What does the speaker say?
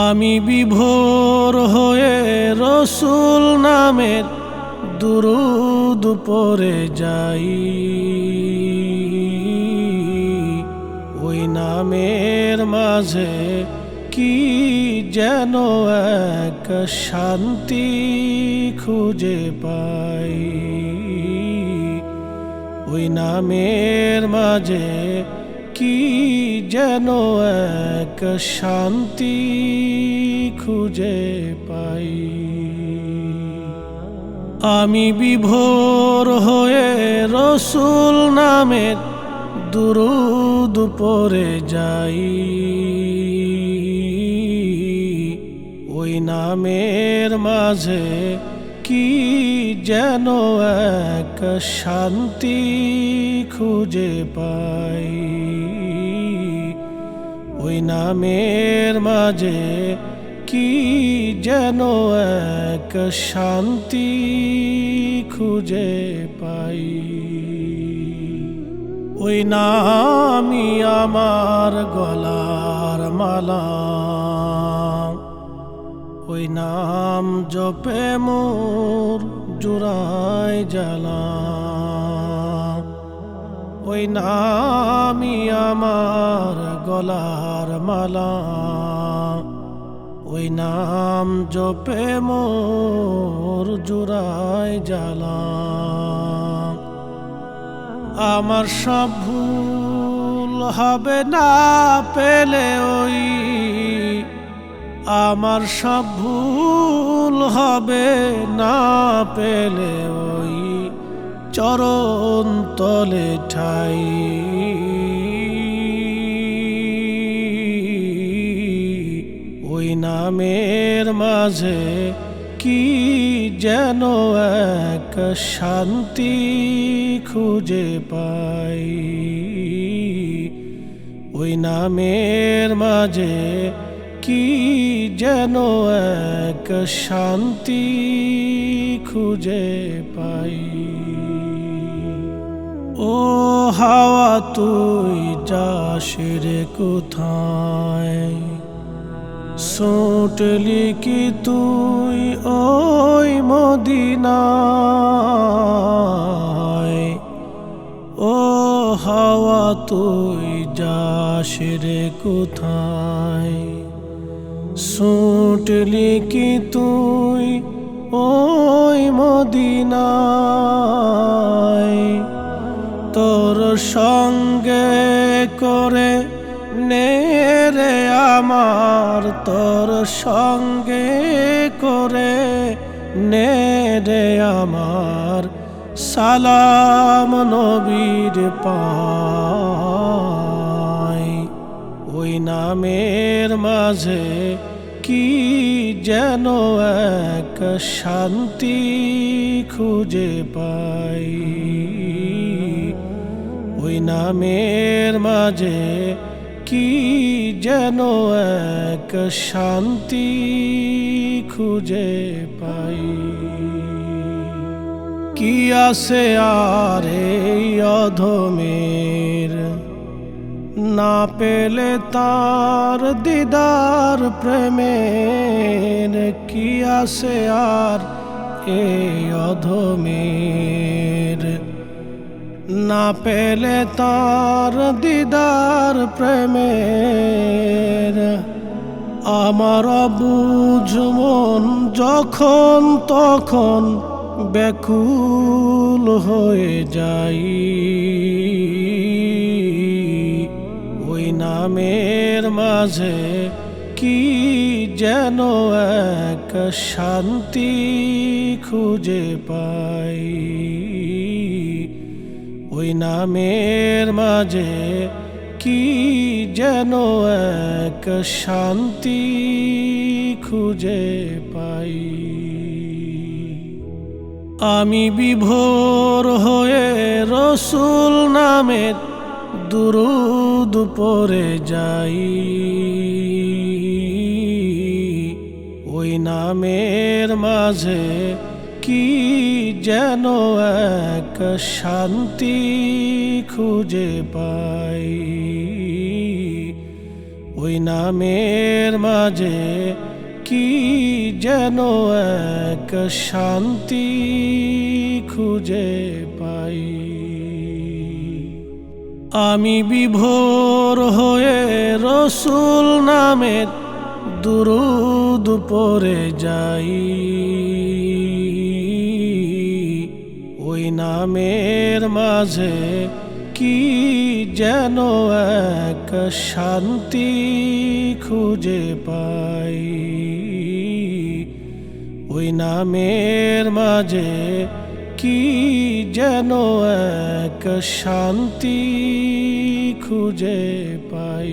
আমি বিভোর হয়ে রসুল নামের দুরুদ পরে যাই। ওই নামের মাঝে কি যেন এক শান্তি খুঁজে পাই। ওই নামের মাঝে কি যেন এক শান্তি খুঁজে পাই। আমি বিভোর হয়ে রসুল নামের দুরুদ পরে যাই। ওই নামের মাঝে কি যেন এক শান্তি খুঁজে পাই। ওই নামের মাঝে কি যেন এক শান্তি খুঁজে পাই। ওই নামই আমার গলার মালা। ওই নাম জপে মোর জুড়াই জ্বালা। ওই নামই আমার গলার মালা। ওই নাম জপে মোর জুড়াই জ্বালা। আমার সব ভুল হবে না পেলে ওই আমার সব ভুল হবে না পেলে ওই চরণ তলে ঠাই। ওই নামের মাঝে কি যেন এক শান্তি খুঁজে পাই। ওই নামের মাঝে কি যেন এক শান্তি খুঁজে পাই। ও হাওয়া, তুই যাস কোথায়? সোটলি কি তুই ওই মদিনায়? ও হাওয়া, তুই যাস রে কোথায়? সোটলি কি তুই ওই মদিনায়। তোর সঙ্গে করে নে রে আমার, তোর সঙ্গে করে নে রে আমার। সালাম নবীর পাই ওই নামের মাঝে কি যেন এক শান্তি খুঁজে পাই। ওই নামের মাঝে কি যেন এক শান্তি খুঁজে পাই। কি আছে আর এই অধমের না পেলে তার দিদার প্রেমের কি আছে আর এই অধমের? না পেলে তার দিদার প্রেমের আমার বুঝ মন যখন তখন ব্যাকুল হয়ে যাই ওই নামের মাঝে কি যেন এক শান্তি খুঁজে পাই। ওই নামের মাঝে কি যেন এক শান্তি খুঁজে পাই। আমি বিভোর হয়ে রসুল নামের দুরুদ পরে যাই। ওই নামের মাঝে কি যেন এক শান্তি খুঁজে পাই। ওই নামের মাঝে কি যেন এক শান্তি খুঁজে পাই। আমি বিভোর হয়ে রসুল নামের দুরুদ পরে যাই। ওই নামের মাঝে কি যেন এক শান্তি খুঁজে পাই। ওই নামের মাঝে কি যেন এক শান্তি খুঁজে পাই।